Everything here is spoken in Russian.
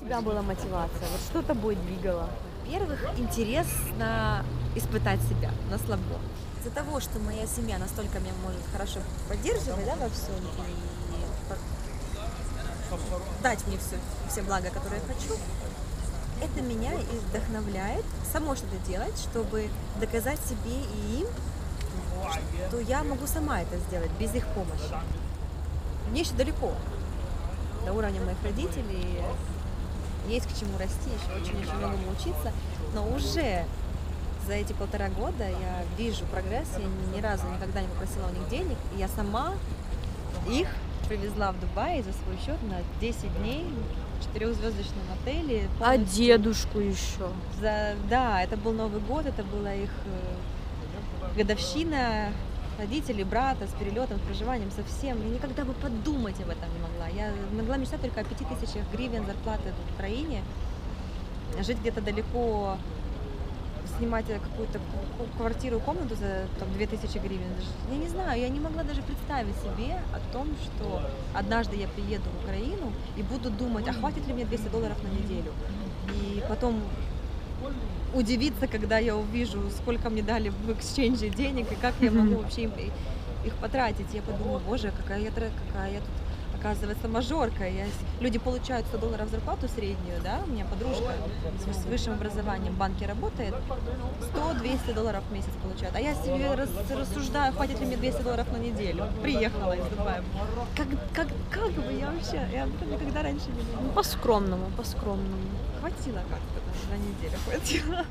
тебя была мотивация? Вот что тобой двигало? Во-первых, интерес на испытать себя на слабо. Из-за того, что моя семья настолько меня может хорошо поддерживать да, во всем и дать мне все, все блага, которые я хочу, это меня и вдохновляет само что-то делать, чтобы доказать себе и им, что я могу сама это сделать без их помощи. Мне еще далеко до уровня моих родителей, есть к чему расти, еще очень-очень многому учиться, но уже за эти полтора года я вижу прогресс, я ни, разу никогда не попросила у них денег, и я сама их привезла в Дубай за свой счет на 10 дней в четырехзвездочном отеле. А дедушку еще? за, да, это был Новый год, это была их э, годовщина родителей, брата с перелетом, с проживанием, совсем. Я никогда бы подумать об этом не могла. Я могла мечтать только о пяти тысячах гривен зарплаты в Украине, жить где-то далеко, снимать какую-то ку- квартиру, комнату за там, 2000 гривен. Я не знаю, я не могла даже представить себе о том, что однажды я приеду в Украину и буду думать, а хватит ли мне 200 долларов на неделю. И потом удивиться, когда я увижу, сколько мне дали в эксченже денег и как я могу вообще их потратить. Я подумала, боже, какая я, какая я тут оказывается мажорка. Я, люди получают 100 долларов зарплату среднюю, да, у меня подружка с, высшим образованием в банке работает, 100-200 долларов в месяц получает. А я себе рас- рассуждаю, хватит ли мне 200 долларов на неделю. Приехала из Дубая. Как, как, как бы я вообще, я об этом никогда раньше не думала. Ну, по-скромному, по-скромному. Хватило как-то, на неделю хватило.